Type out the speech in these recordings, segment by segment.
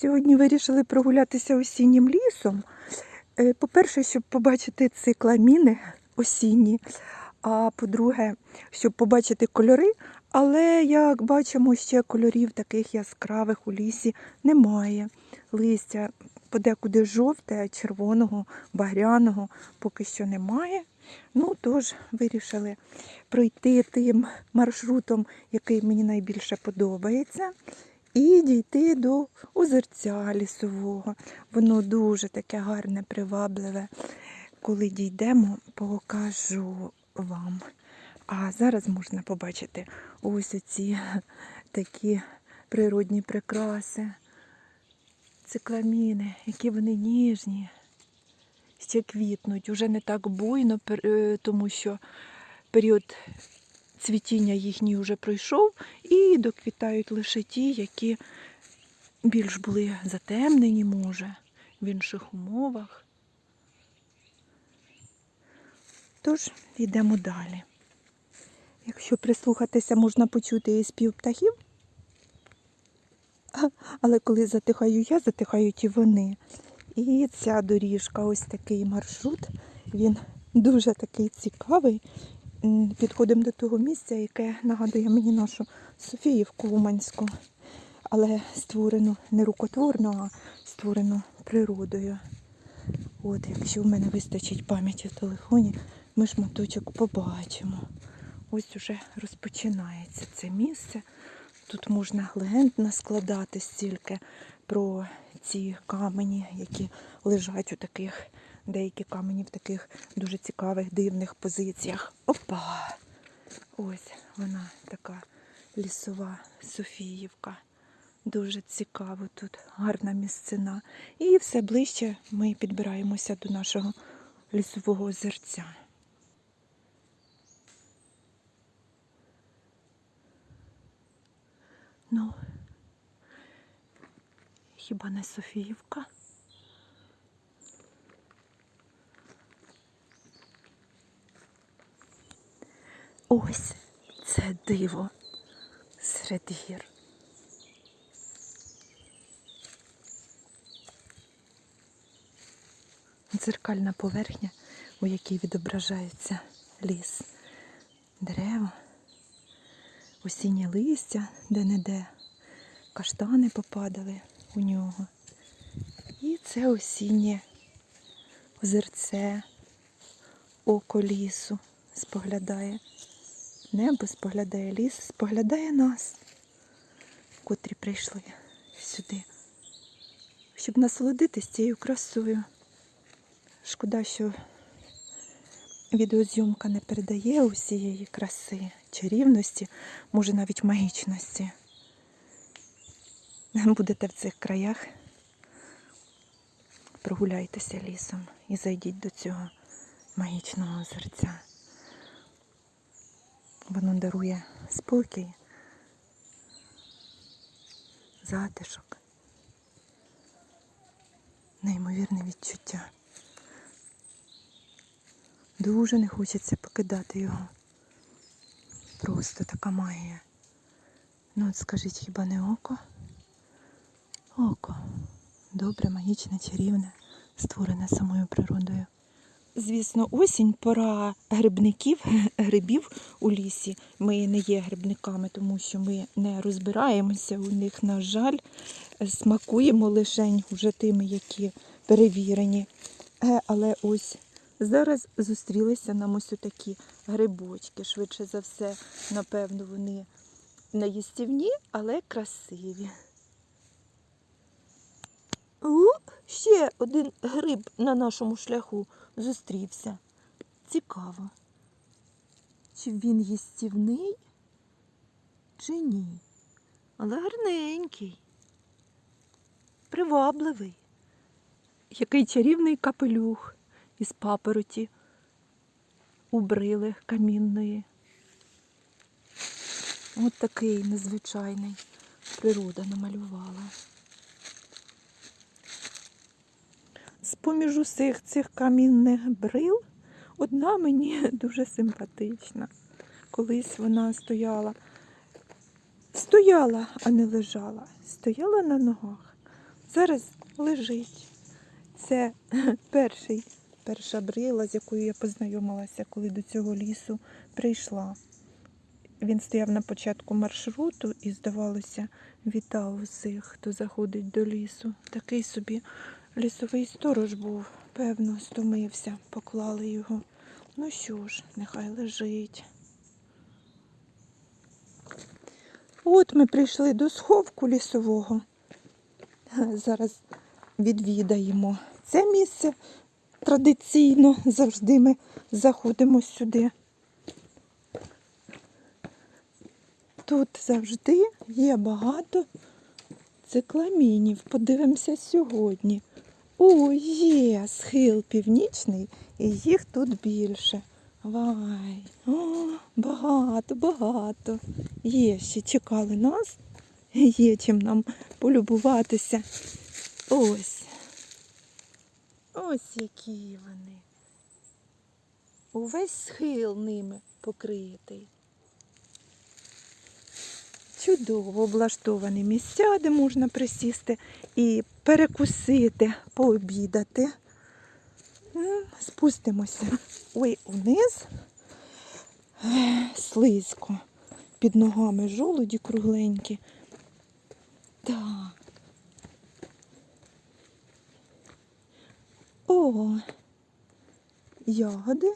Сьогодні вирішили прогулятися осіннім лісом. Е, По-перше, щоб побачити цикламіни осінні, а по-друге, щоб побачити кольори. Але, як бачимо, ще кольорів таких яскравих у лісі немає. Листя подекуди жовте, червоного, багряного поки що немає. Ну, тож вирішили пройти тим маршрутом, який мені найбільше подобається, і дійти до озерця лісового. Воно дуже таке гарне, привабливе. Коли дійдемо, покажу вам. А зараз можна побачити ось оці такі природні прикраси, цикламіни, які вони ніжні, ще квітнуть, уже не так буйно, е, тому що період цвітіння їхній вже пройшов, і доквітають лише ті, які більш були затемнені, може, в інших умовах. Тож йдемо далі. Якщо прислухатися, можна почути і спів птахів. Але коли затихаю я, затихають і вони. І ця доріжка, ось такий маршрут, він дуже такий цікавий. Підходимо до того місця, яке нагадує мені нашу Софіївку Уманську, але створену не рукотворно, а створену природою. От, якщо в мене вистачить пам'яті в телефоні, ми шматочок побачимо. Ось уже розпочинається це місце. Тут можна легенд наскладати стільки про ці камені, які лежать у таких, деякі камені в таких дуже цікавих, дивних позиціях. Опа! Ось вона така лісова Софіївка. Дуже цікаво тут, гарна місцина. І все ближче ми підбираємося до нашого лісового озерця. Ну, хіба не Софіївка? Ось це диво серед гір. Дзеркальна поверхня, у якій відображається ліс, дерева, осіннє листя, де-не-де, каштани попадали у нього. І це осіннє озерце, око лісу споглядає. Небо споглядає ліс, споглядає нас, котрі прийшли сюди, щоб насолодитись цією красою. Шкода, що відеозйомка не передає усієї краси, чарівності, може навіть магічності. Будете в цих краях, прогуляйтеся лісом і зайдіть до цього магічного озерця. Воно дарує спокій, затишок, неймовірне відчуття. Дуже не хочеться покидати його. Просто така магія. Ну от скажіть, хіба не око? Око. Добре, магічне, чарівне, створене самою природою. Звісно, осінь, пора грибників, грибів у лісі. Ми не є грибниками, тому що ми не розбираємося у них, на жаль, смакуємо лише вже тими, які перевірені. Е, Але ось зараз зустрілися нам ось такі грибочки. Швидше за все, напевно, вони не їстівні, але красиві. У, ще один гриб на нашому шляху зустрівся. Цікаво. Чи він їстівний, чи ні. Але гарненький, привабливий. Який чарівний капелюх із папороті у брили камінної. От такий незвичайний природа намалювала. З-поміж усіх цих камінних брил одна мені дуже симпатична. Колись вона стояла, стояла, а не лежала. Стояла на ногах. зараз лежить. Це перший, перша брила, з якою я познайомилася, коли до цього лісу прийшла. Він стояв на початку маршруту і, здавалося, вітав усіх, хто заходить до лісу. Такий собі лісовий сторож був, певно, стомився, поклали його. Ну що ж, нехай лежить. От ми прийшли до сховку лісового. Зараз відвідаємо це місце. Традиційно завжди ми заходимо сюди. Тут завжди є багато цикламінів. Подивимося сьогодні. О, є схил північний, і їх тут більше. Вай, о, багато, багато. Є ще чекали нас. Є чим нам полюбуватися. Ось. Ось які вони. Увесь схил ними покритий. Чудово облаштовані місця, де можна присісти і перекусити, пообідати. Спустимося. Ой, униз. Слизько. Під ногами жолуді кругленькі. Так. О, ягоди.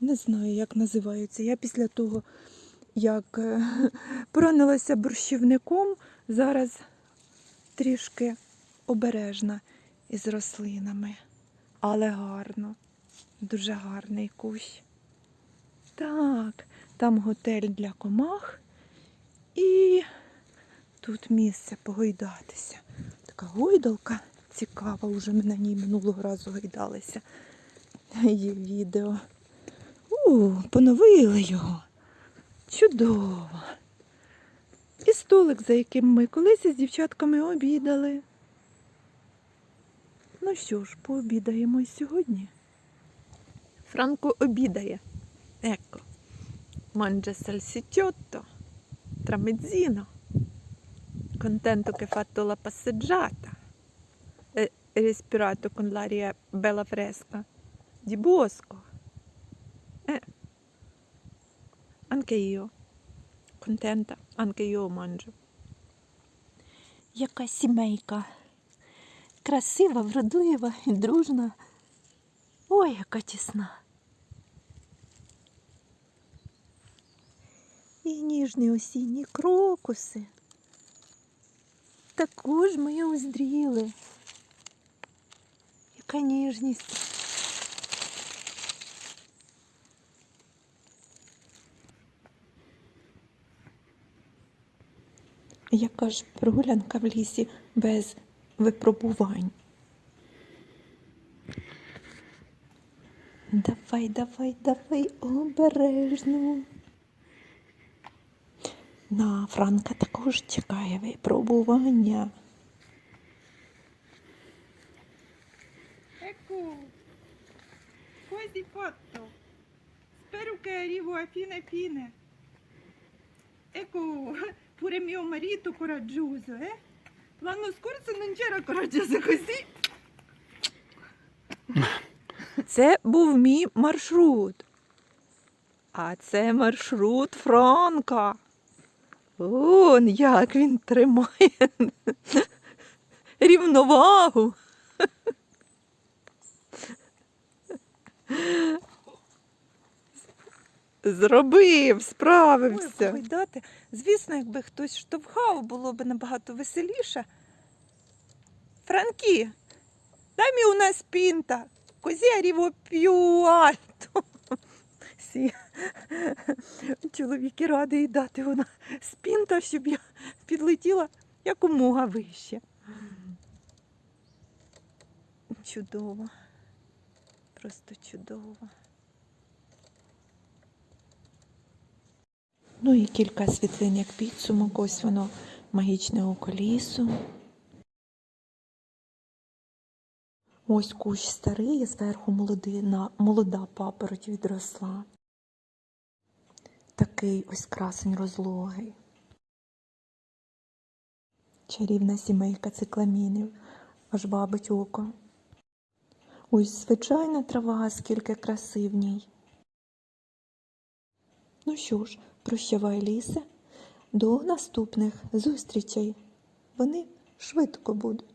Не знаю, як називаються. Я після того, як е, поранилася борщівником, зараз трішки обережна із рослинами. Але гарно, дуже гарний кущ. Так, там готель для комах і тут місце погойдатися. Така гойдалка цікава, уже ми на ній минулого разу гойдалися. Є відео. У, поновили його. Чудово. І столик, за яким ми колись із дівчатками обідали. Ну що ж, пообідаємо й сьогодні. Франко обідає. Еко. Mangia salsicciotto, tramezzino, contento che fatto la passeggiata, e respirato con l'aria bella. Eh, anche io, contenta, anche io mangio. Яка сімейка. Красива, вродлива і дружна. Ой, яка тісна. І ніжні осінні крокуси. Також ми його здріли. Яка ніжність. Яка ж прогулянка в лісі без випробувань? Давай, давай, давай, обережно. На Франка також чекає випробування. Ecco, quasi fatto. Spero che arrivo a fine pure mio marito coraggioso, eh? L'anno scorso non c'era coraggioso così. Це був мій маршрут. А це маршрут Франка. Он як він тримає рівновагу. Зробив, справився. Ой, Звісно, якби хтось штовхав, було б набагато веселіше. Франкі, дай мені у нас пінта. Così arrivo più alto. Сі. Чоловік і радий дати вона спінта, щоб я підлетіла якомога вище. Чудово. Просто чудово. Ну і кілька світлин як підсумок. Ось воно магічне око лісу. Ось кущ старий, зверху молодина, молода папороть відросла. Такий ось красень розлогий. Чарівна сімейка цикламінів, аж вабить око. Ось звичайна трава, скільки краси в ній. Ну що ж, прощавай лісе, до наступних зустрічей. Вони швидко будуть.